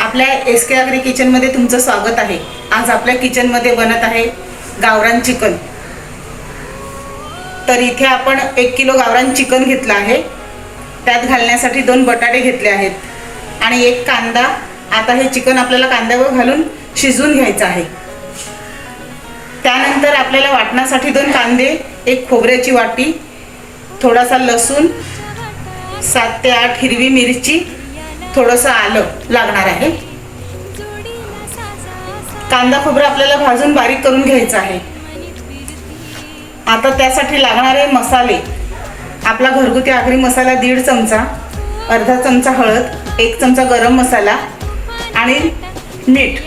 आपल्या एस के आगरी किचनमध्ये तुमचं स्वागत आहे. आज आपल्या किचनमध्ये बनत आहे गावरान चिकन. तर इथे आपण एक किलो गावरान चिकन घेतलं आहे. त्यात घालण्यासाठी दोन बटाटे घेतले आहेत. आणि एक कांदा. आता हे चिकन आपल्याला कांद्यावर घालून शिजवून घ्यायचं आहे. त्यानंतर आपल्याला वाटण्यासाठी दोन कांदे एक खोबऱ्याची वाटी थोडासा लसूण सात ते आठ हिरवी मिरची थोडंसं आलं लागणार आहे. कांदा खोबरं आपल्याला भाजून बारीक करून घ्यायचं आहे. आता त्यासाठी लागणारे मसाले. आपला घरगुती आगरी मसाला दीड चमचा अर्धा चमचा हळद एक चमचा गरम मसाला आणि मीठ.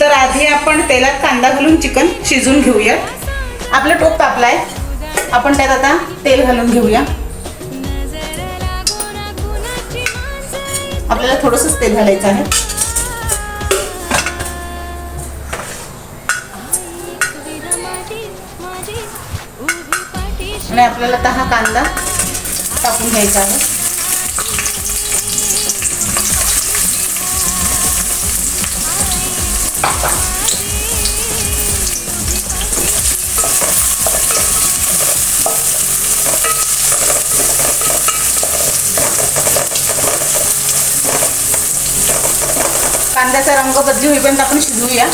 तर आधी आपण तेलात कांदा घालून चिकन शिजून घेऊयात आपलं टोप तापलाय. आपण त्यात आता तेल घालून घेऊया. आपल्याला थोडंसंच तेल घालायचं आहे. आणि आपल्याला आता हा कांदा टाकून घ्यायचा आहे. कांद्याचा रंग बदली होईपर्यंत आपण शिजवूया.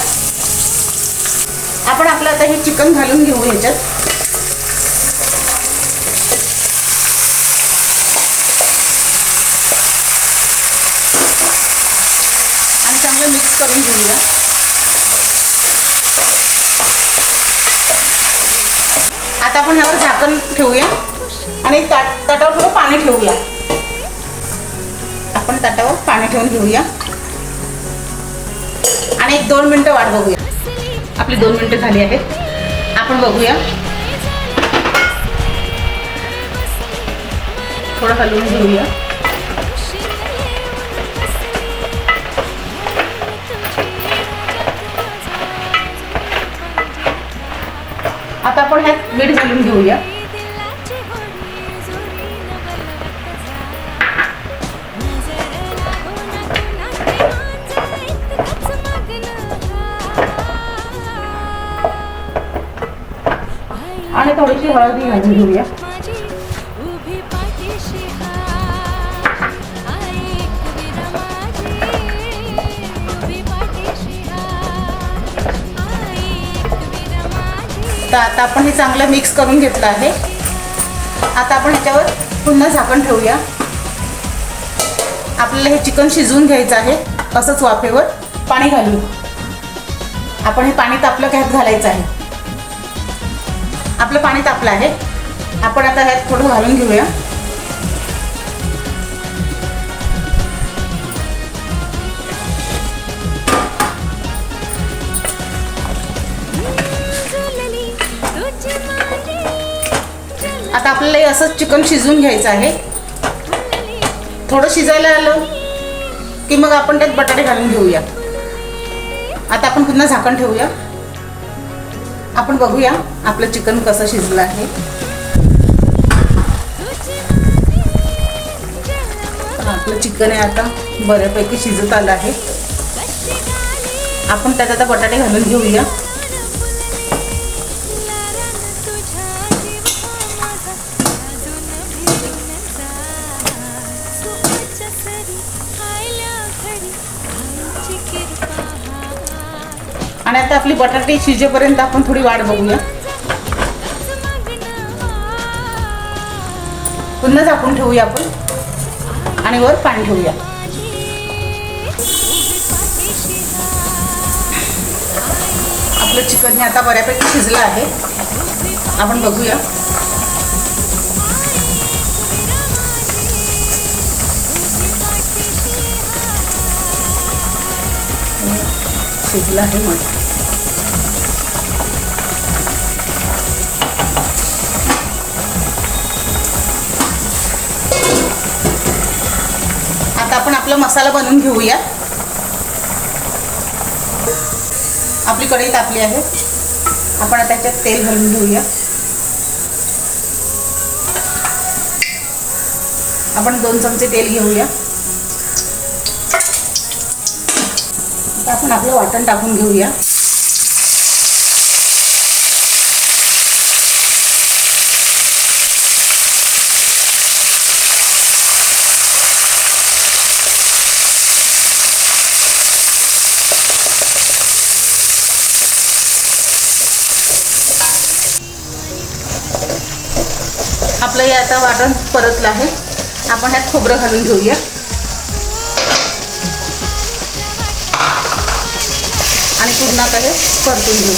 आपण आपलं आता हे चिकन घालून घेऊ ह्याच्यात. आणि चांगलं मिक्स करून घेऊया. आता आपण ह्यावर झाकण ठेवूया आणि ताट ताटावर थोडं पाणी ठेवूया. आपण ताटावर पाणी ठेवून घेऊया. आणि एक दोन मिनटं वाट बघूया. आपली दोन मिनटं झाली आहेत. आपण बघूया. थोडं हलवून घेऊया. आता आपण ह्यात मीठ घालून घेऊया. आणि थोडीशी हळदी घालून घेऊया. तर आता आपण हे चांगलं मिक्स करून घेतलं आहे. आता आपण ह्याच्यावर पुन्हा झाकण ठेवूया. आपल्याला हे चिकन शिजवून घ्यायचं आहे असंच वाफेवर पाणी घालू आपण हे पाणी तापलं घ्यात घालायचं आहे. आपलं पाणी तापलं आहे. आपण आता ह्यात थोडं घालून घेऊया. आता आपल्याला हे असंच चिकन शिजवून घ्यायचं आहे. थोडं शिजायला आलं की मग आपण त्यात बटाटे घालून घेऊया. आता आपण पुन्हा झाकण ठेवूया. आपण बघूया आपलं चिकन कसं शिजलं आहे. आपलं चिकन आहे आता बऱ्यापैकी शिजत आलं आहे. आपण त्यात आता बटाटे घालून घेऊया. आणि आता आपली बटाटे शिजेपर्यंत आपण थोडी वाट बघूया. पुन्हा झाकून ठेवूया आपण. आणि वर पाणी ठेवूया. आपलं चिकन हे आता बऱ्यापैकी शिजलं आहे. आपण बघूया. शिजलं आहे मग आता आपण आपला मसाला बनवून घेऊया. आपली कढई तापली आहे. आपण आता त्याच्यात तेल घालून घेऊया. आपण दोन चमचे तेल घेऊया. आता आपण आपलं वाटण टाकून घेऊया. आपलं हे आता वाटण परतलं आहे. आपण ह्यात खोबरं घालून घेऊया. आणि पूर्ण आता हे परतून घेऊ.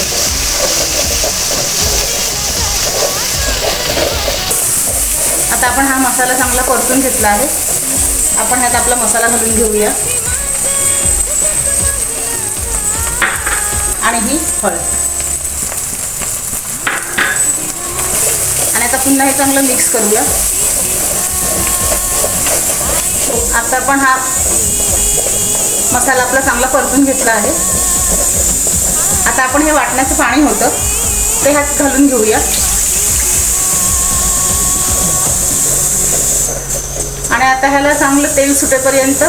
आता आपण हा मसाला चांगला परतून घेतला आहे. आपण ह्यात आपला मसाला घालून घेऊया. आणि ही हळद. आता पुन्हा हे चांगलं मिक्स करूया. आता आपण हा मसाला आपला चांगला परतून घेतला आहे. आता आपण हे वाटण्याचं पाणी होतं ते ह्यात घालून घेऊया. आणि आता ह्याला चांगलं तेल सुटेपर्यंत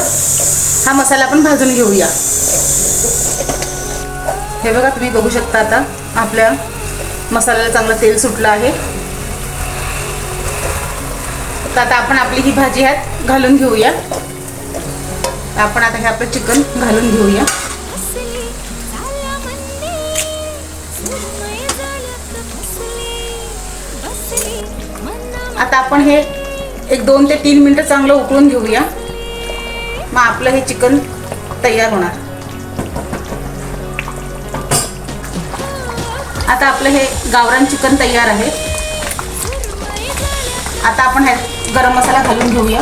हा मसाला आपण भाजून घेऊया. हे बघा तुम्ही बघू शकता आता आपल्या मसाल्याला चांगलं तेल सुटलं आहे. तर आता आपण आपली ही भाजी ह्यात घालून घेऊया. आपण आता हे आपलं चिकन घालून घेऊया. आता आपण हे एक दोन ते तीन मिनटं चांगलं उकळून घेऊया. मग आपलं हे चिकन तयार होणार. आता आपलं हे गावरान चिकन तयार आहे. आता आपण ह्या गरम मसाला घालून घेऊया.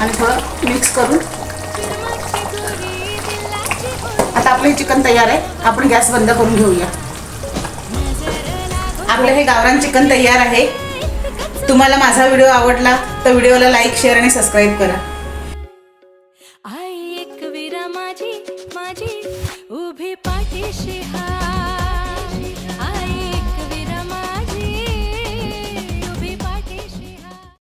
आणि थोडं मिक्स करून. आता आपलं हे चिकन तयार आहे. आपण गॅस बंद करून घेऊया. आपलं हे गावरान चिकन तयार आहे. तुम्हाला माझा व्हिडिओ आवडला तर व्हिडिओला लाईक शेअर आणि सबस्क्राईब करा.